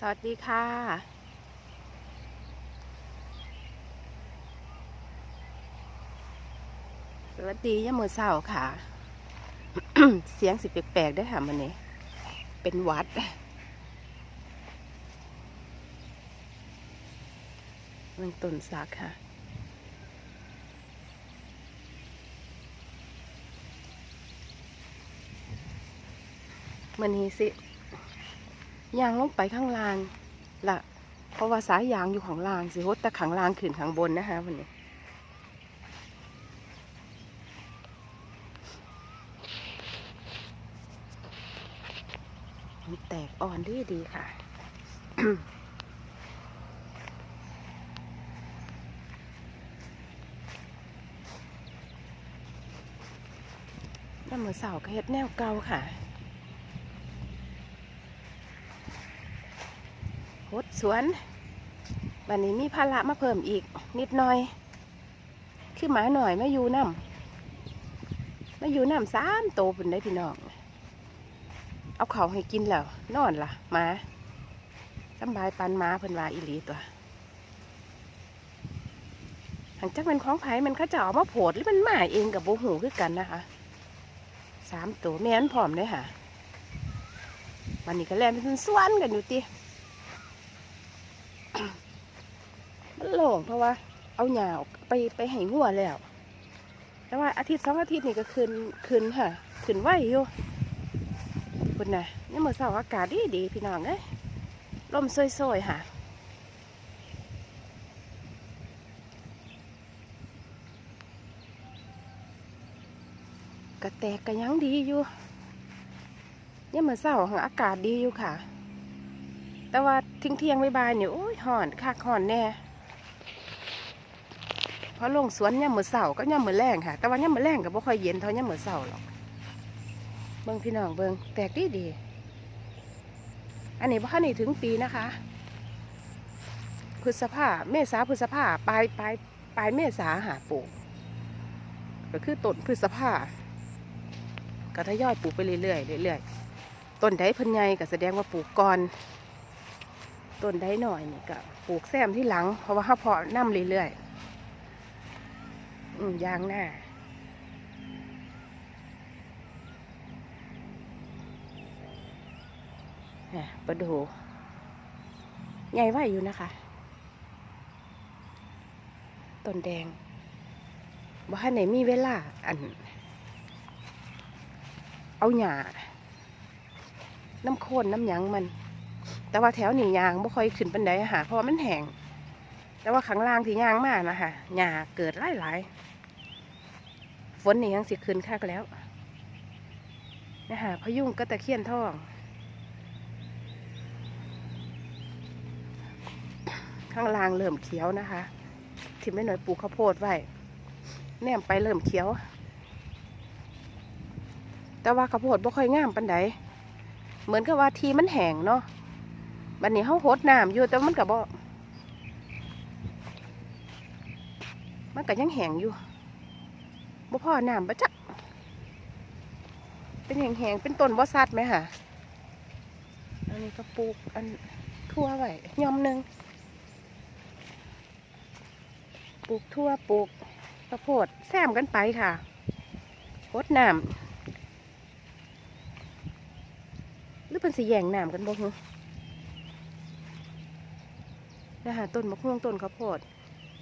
สวัสดีค่ะ สวัสดียามมือเศร้าค่ะ เสียงสิแปลกๆได้ค่ะมันนี้ เป็นวัดเมืองต้นสักค่ะมันนี้สิ ยางลงไปข้างล่างละเพราะว่าสายยางอยู่ข้างล่างสิฮดแต่ข้างล่างขึ้นข้างบนนะคะวันนี้แตกอ่อนดีดีค่ะน้ำมือเสาก็เฮ็ดแนวเก่าค่ะ ดสวนวันนี้มีภาระมาเพิ่มอีก นิดหน่อย คือหมาหน่อยไมาอยู่น้ำมาอยู่น้ำสามโตเป็นได้พี่น้อง เอาเขาให้กินแล้ว นอนล่ะหมาสำบายปันหมาเพิ่นว่าอีหลีตัวหลังจากเป็นของไผ่มันเขาจะเอามาโผดหรือมันมาเองกับโบหูคือกันนะคะสามตัวแม่นพร้อมเลยค่ะวันนี้ก็แล่นเป็นสวนกันอยู่ติ มันโล่งเพราะว่า เอาหยาออกไปไปให้งัวแล้ว แต่ว่าอาทิตย์สองอาทิตย์นี่ก็คืนคืนค่ะคืนไหวอยู่คุณนะนี่เมื่อเช้าอากาศดีดีพี่น้องเอ้ยลมซอยๆค่ะกระแตกกระยังดีอยู่เนี่ยเมื่อเช้าหังอากาศดีอยู่ค่ะ แต่ว่าทิ้งเที่ยงๆบ่ายๆเนี่ยโอ้ยห่อนคักห่อนแน่ เพราะลงสวนย่ำมือเสาก็ย่ำมือแรงค่ะ แต่ว่าย่ำมือแรงก็บ่ค่อยเย็นเท่าย่ำมือเสาหรอก เบิ่งพี่น้องเบิ่งแตกดีดี อันนี้บ่คันนี่ถึงปีนะคะ พฤษภาเมษาพฤษภาปลายปลายปลายเมษาหาปลูก ก็คือต้นพฤษภาก็ทยอยปลูกไปเรื่อยๆเรื่อยๆ ต้นใดพิ่นใหญ่ก็แสดงว่าปลูกก่อน ต้นได้หน่อยนี่ก็ปลูกแซมที่หลัง เพราะว่าเขาเพาะน้ำเรื่อยๆ อืมยางหน้าอะประดูใหญ่ไว้อยู่นะคะ ต้นแดงบ่ฮันไหนมีเวลา อัน เอาหญ้าน้ำโคนน้ำหยังมัน แต่ว่าแถวนี่ยางบ่ค่อยขึ้นปันไดอะค่ะเพราะว่ามันแห้ง แต่ว่าข้างล่างที่ยางมากนะคะหญ้าเกิดหลายหลายๆฝนนี่ยังสิขึ้นคักแล้วนะคะพยุงก็ตะเคียนทองข้างล่างเริ่มเขียวนะคะที่ไม่หน่อยปลูกข้าวโพดไว้แนมไปเริ่มเขียว แต่ว่าข้าวโพดบ่ค่อยงามปันไดเหมือนกับว่าทีมันแห้งเนาะบันนี้เขาโหดน้ำอยู่แต่มันกับบ่ มันก็ยังแห้งอยู่บ่พ่อน้ำปะจักเป็นแห้งๆเป็นต้นบ่ซัดไหมค่ะ อันนี้ก็ปลูกอันทั่วไว้ยอมหนึ่งปลูกทั่วปลูกข้าโพดแซมกันไปค่ะโหดน้ำหรือเป็นสีแยงน้ำกันบ่ฮึนะคะต้นมะม่วงต้นข้าวโพด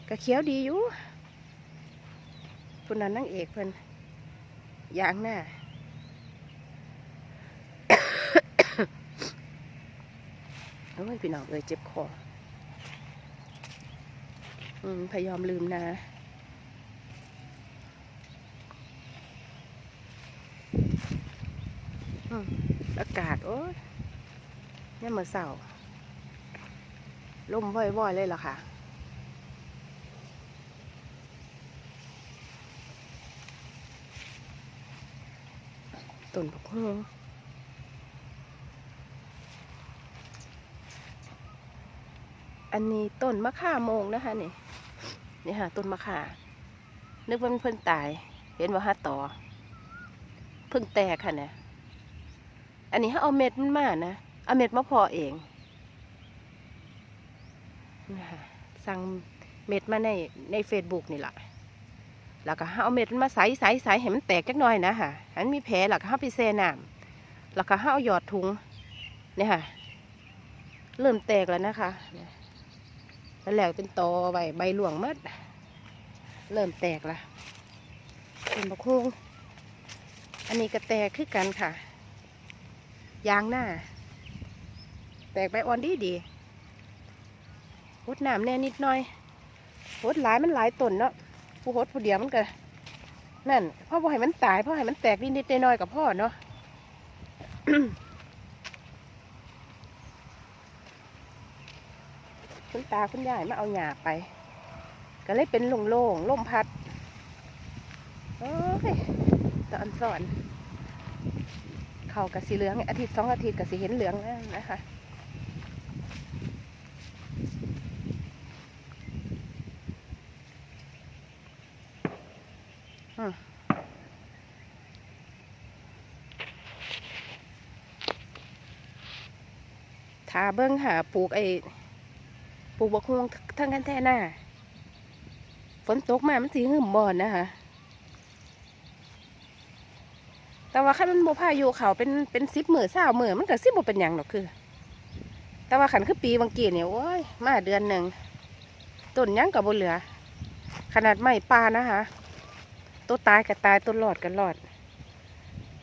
กระเขียวดีอยู่ คนนั้นนั่งเอกเพิ่นยางหน้า โอ้ยพี่น้องเอ้ยเจ็บคออืมพยายามลืมนะอากาศ โอ้ยเนี่ยามมื่อเสาร์ลมว่อยๆเลยเหรอคะ ต้นบักฮงอันนี้ต้นมะข่าโมงนะคะนี่นี่ค่ะต้นมะข่านึกว่ามันเพิ่งตาย เห็นว่าฮัตต่อ เพิ่งแตกค่ะเนี่ยอันนี้ถ้าเอาเม็ดมันมานะเอาเม็ดมาพอเองนะคะสั่งเม็ดมาในในเฟซบุ๊กนี่แหละ แล้วก็เอาเม็ดมันมาใส่ใส่ใส่ให้มันแตกจักหน่อยนะค่ะมันมีแผลแล้วก็เอาไปแช่น้ำแล้วก็เอาหยอดถุงเนี่ยค่ะ เริ่มแตกแล้วนะคะแล้วแหลกเป็นตอใบใบหลวงมัดเริ่มแตกละเป็นบะคุงอันนี้ก็แตกคือกันค่ะ ยางหน้า แตกใบอ่อนดีดีหดน้ำแน่นิดหน่อยหดหลายมันหลายต้นเนาะ ผู้หดผู้เดียวมันก็นั่นพ่อบ่ให้มันตายพ่อให้มันแตกนิดๆหน้อยๆกับพ่อเนาะคุณตาคุณยายมาเอาหยาไป ก็เลยเป็นโล่งๆล่มพัดโอ้ยตอนสอนเขากับสีเหลืองอาทิตย์สองอาทิตย์กับสีเห็นเหลืองนะคะ ถาเบิ้งหาปลูกไอ้ปลูกบกฮวงทั้งกันแท่หน้าฝนตกมามันสีหึมบ่อนนะคะแต่ว่าคันมันโบพายุเขาเป็นเป็นสิบหมื่นเศร้าหมื่นมันก็สิบโบเป็นหยังหรอกคือ แต่ว่าขันคือปีบางกีเนี่ยโอ้ยมาเดือนหนึ่งต้นยังกับบนเหลือ ขนาดไม้ปลานะคะตัวตายก็ตายตัวหลอดก็หลอด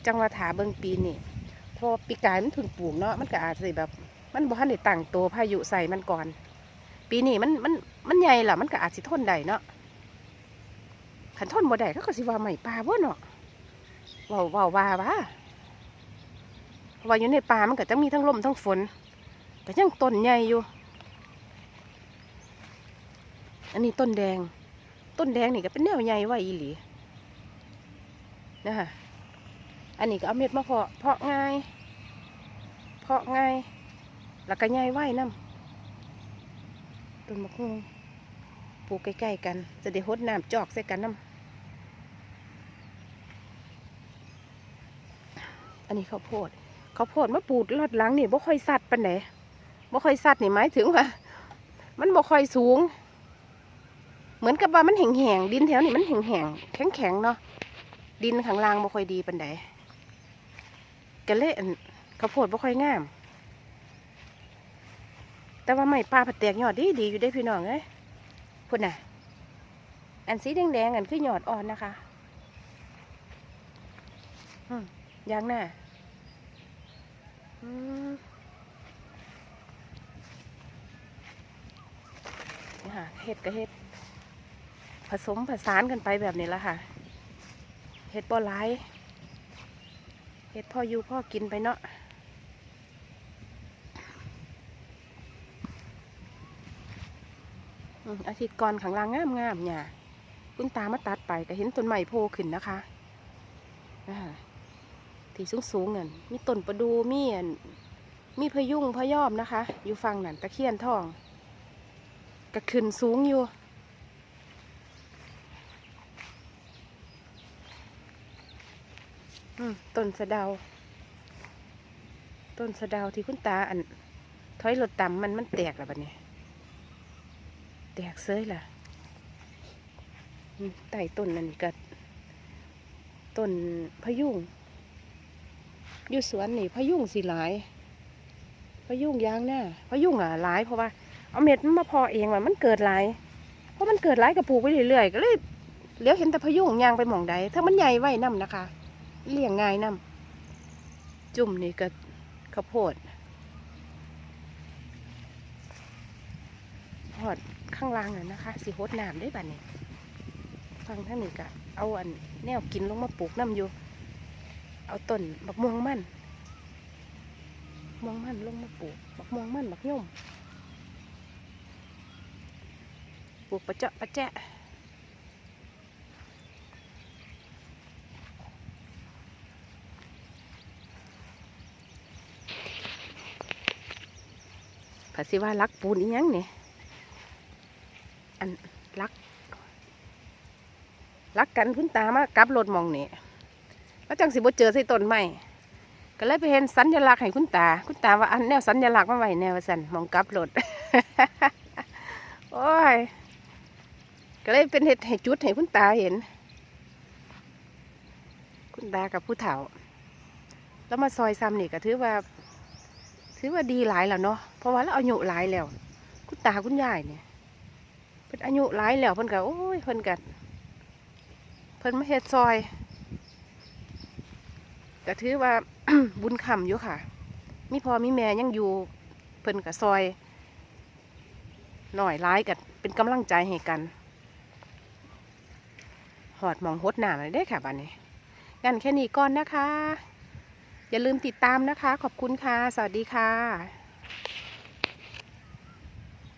จังหวะถาเบิงปีนี่พอปีกายมันถึงปลูกเนาะมันก็อาจจะแบบ มันบ่ทันได้ตั้งตัวพายุใส่มันก่อน ปีนี้มันมันมันใหญ่ล่ะ มันก็อาจสิทนได้เนาะขันทนบ่ได้เขาก็สิว่าไม้ปลาบ่เนาะว้าว้าว่าว่าว่าอยู่ในป่ามันก็จะมีทั้งลมทั้งฝนก็ยังต้นใหญ่อยู่ อันนี้ต้นแดง ต้นแดงนี่ก็เป็นแนวใหญ่ไว้อีหลีนะคะอันนี้ก็เอาเม็ดมาเพาะเพาะง่าย เพาะง่าย แล้วก็ใหญ่ไหวน้ำต้นมะฮุ่งปลูกใกล้ๆกัน จะได้หดน้ำจอกใส่กันน้ำอันนี้ข้าวโพดข้าวโพดมาปลูกลอดหลังนี่บ่ค่อยสัดปานไหนบ่ค่อยสัดนี่หมายถึงว่า มันบ่ค่อยสูง เหมือนกับว่ามันแห้งๆดินแถวนี่มันแห้งๆแข็งๆเนาะดินข้างล่างบ่ค่อยดีปานใดก็เลยข้าวโพดบ่ค่อยงาม แต่ว่าไม้ป่าผัดแตกยอดดีดีอยู่ได้พี่น้องเอ้ยพุ่นน่ะ อันสีแดงๆอันคือยอดอ่อนนะคะอืมยางหน้าอืมนี่ะเห็ดกับเห็ด ผสมผสานกันไปแบบนี้ละค่ะ เห็ดบ่หลเห็ดพ่ออยู่พ่อกินไปเนาะ อาทิตย์ก่อนขังลางงามงามๆเนี่ยคุณตามาตัดไปก็เห็นต้นใหม่โผล่ขึ้นนะคะที่สูงสูงๆนั่นมีต้นประดูมีอันมีพยุงพยอมนะคะ อยู่ฝั่งนั่นตะเคียนทองก็ขึ้นสูงอยู่ต้นสะเดา ต้นสะเดาที่คุณตาอันถอยรถต่ำมันมันแตกแล้วบัดนี้ แตกเซยล่ะใต้ต้นนั่นก็ต้นพยุงอยู่สวนนี่พยุงสิหลายพยุงยางหน้าพยุงอะหลายเพราะว่าเอาเม็ดมันมาพอเองว่ามันเกิดหลาย เพราะมันเกิดหลายก็ปลูกไปเรื่อยๆก็เลยเลี้ยวเห็นแต่พยุงยางไปหมองใดถ้ามันใหญ่ไว้นํนะคะเลี้ยงง่ายนํจุ่มนี่ก็ข้าวโพดหอด ข้างล่างน่ะนะคะ สิโหดน้ำได้บัดนี้ฟังท่างนี้ก็เอาอันแนวกินลงมาปลูกน้ำอยู่ เอาต้นบักม่วงมันม่วงมันลงมาปลูกบักม่วงมันบักย่อมปลูกประเจาะประแจะภาษีว่ารักปูนอีหยังเนี่ย อันรักรักกันคุณตามากลับรถมองนี่แล้วจังสิบ่เจอใส่ต้นไม้ก็เลยไปเห็นสัญลักษณ์ให้คุณตา คุณตาว่าอันแนวสัญลักษณ์มาไว้แนวว่าสันมองกลับรถโอ้ยก็เลยเป็นเห็ดให้จุดให้คุณตาเห็น คุณตากับผู้เฒ่า แล้วมาซอยซ้ำนี่ก็ถือว่า ถือว่าดีหลายแล้วเนาะเพราะว่าเราอายุหลายแล้ว คุณตาคุณยายเนี่ย เพิ่นอายุหลายแล้วเพิ่นก็โอ้ยเพิ่นก็เพิ่นมาเฮ็ดซอยก็ถือว่าบุญคำอยู่ค่ะ มีพอมีแม่ยังอยู่เพิ่นก็ซอยหน่อยร้ายกันเป็นกำลังใจให้กัน หอดมองหดหนาเลยได้ค่ะบันนี้งั้นแค่นี้ก่อนนะคะ อย่าลืมติดตามนะคะ ขอบคุณค่ะ สวัสดีค่ะ